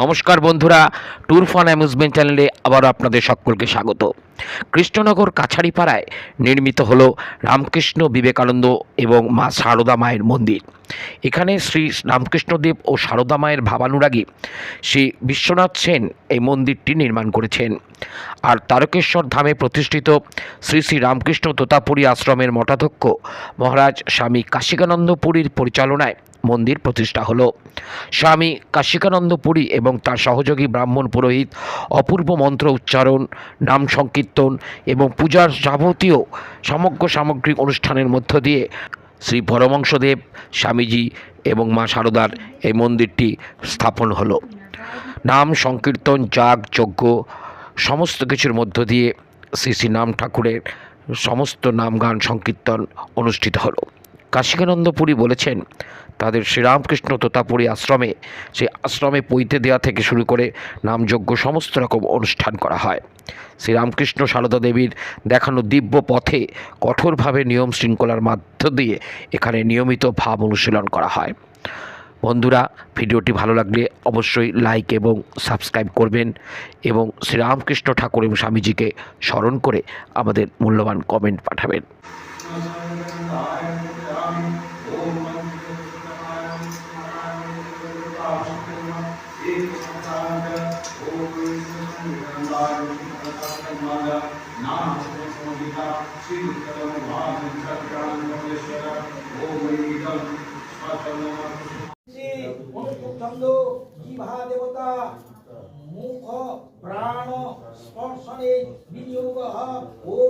নমস্কার বন্ধুরা tour fun amusement চ্যানেলে আবারও আপনাদের সকলকে স্বাগত। কৃষ্ণনগর কাছারিপাড়ায় নির্মিত হল রামকৃষ্ণ বিবেকানন্দ এবং মা সারদা মায়ের মন্দির। এখানে শ্রী রামকৃষ্ণদেব ও সারদা মায়ের ভাবানুরাগী শ্রী বিশ্বনাথ সেন এই মন্দিরটি নির্মাণ করেছেন। আর তারকেশ্বর ধামে প্রতিষ্ঠিত শ্রী শ্রী রামকৃষ্ণ তোতাপুরী আশ্রমের মঠাধ্যক্ষ মহারাজ স্বামী কাশিকানন্দ পুরীর পরিচালনায় মন্দির প্রতিষ্ঠা হলো। স্বামী কাশিকানন্দ পুরী এবং তার সহযোগী ব্রাহ্মণ পুরোহিত অপূর্ব মন্ত্র উচ্চারণ, নাম সংকীর্তন এবং পূজার যাবতীয় সমগ্র সামগ্রিক অনুষ্ঠানের মধ্য দিয়ে শ্রী পরমংশদেব স্বামীজি এবং মা শারদার এই মন্দিরটি স্থাপন হলো। নাম সংকীর্তন, যাগ, যজ্ঞ সমস্ত কিছুর মধ্য দিয়ে শ্রী শ্রী নাম ঠাকুরের সমস্ত নাম গান সংকীর্তন অনুষ্ঠিত হলো। কাশিকানন্দ পুরী বলেছেন তাদের শ্রীরামকৃষ্ণ তোতাপুরী আশ্রমে। সেই আশ্রমে পৈতে দেওয়া থেকে শুরু করে নামযজ্ঞ সমস্ত রকম অনুষ্ঠান করা হয়। শ্রীরামকৃষ্ণ সারদা দেবীর দেখানো দিব্য পথে কঠোরভাবে নিয়ম শৃঙ্খলার মাধ্য দিয়ে এখানে নিয়মিত ভাব অনুশীলন করা হয়। বন্ধুরা, ভিডিওটি ভালো লাগলে অবশ্যই লাইক এবং সাবস্ক্রাইব করবেন এবং শ্রীরামকৃষ্ণ ঠাকুর এবং স্বামীজিকে স্মরণ করে আমাদের মূল্যবান কমেন্ট পাঠাবেন। ಶ್ರೀನಿವಾಸ ನಾಮ ಸಂಗೀತ ಶ್ರೀ ಮುಕ್ತಲಂ ಮಹಾಶಂಕರೇಶ್ವರ ಓಂ ಮೈಗೀತಂ ಶ್ರೀ ಚಂದು ಈ ಮಹಾದೇವತಾ ಮುಖ ಪ್ರಾಣ ಸ್ಪರ್ಶನೆ ವಿನಿಯೋಗ ಓಂ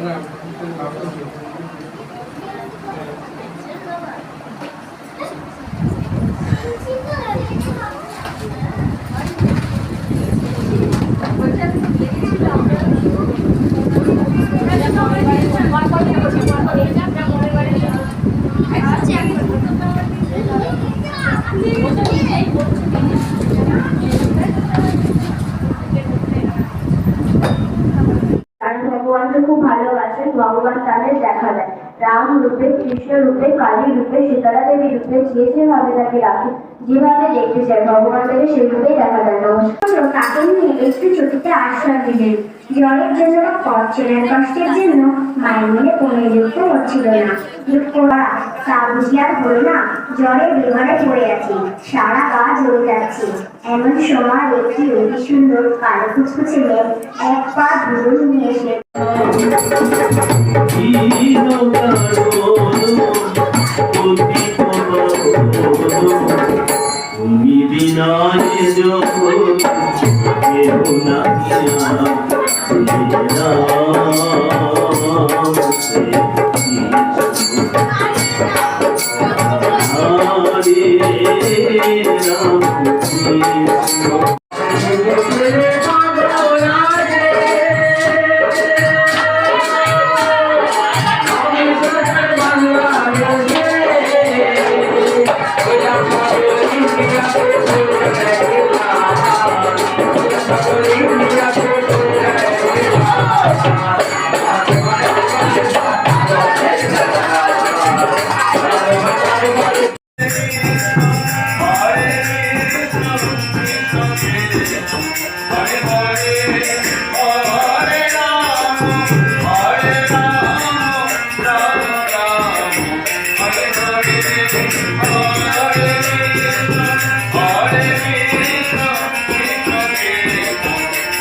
咱俩拿个 রূপে, কৃষ্ণ রূপে, কালী রূপে, সীতারা দেবী রূপে, যে যেভাবে তাকে রাখে যেভাবে দেখতে চায়, ভগবান তাকে সেভাবেই দেখা দেয় নমস্কার। তাকে নিয়ে একটু ছুটিতে আশ্রয় দিলেন জ্বরের জন্য পথ কষ্টের জন্য মায়ের কোনো যুক্ত হচ্ছিল না। তা হলো না জ্বরে বিমানে পড়ে সারা গা জ্বলে যাচ্ছে। এমন সময় একটি অতি সুন্দর কালো কুচকুচে এক পা নিয়ে এসে তুমি বিনায় জগৎ কেহ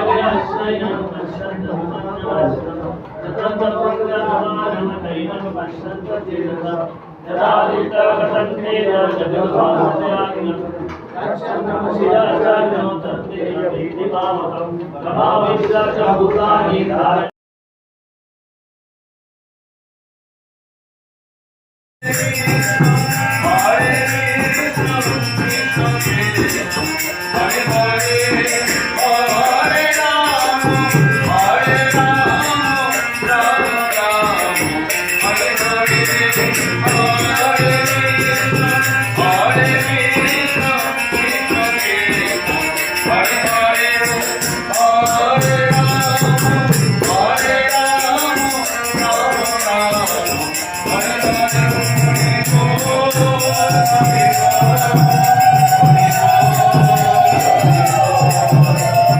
করো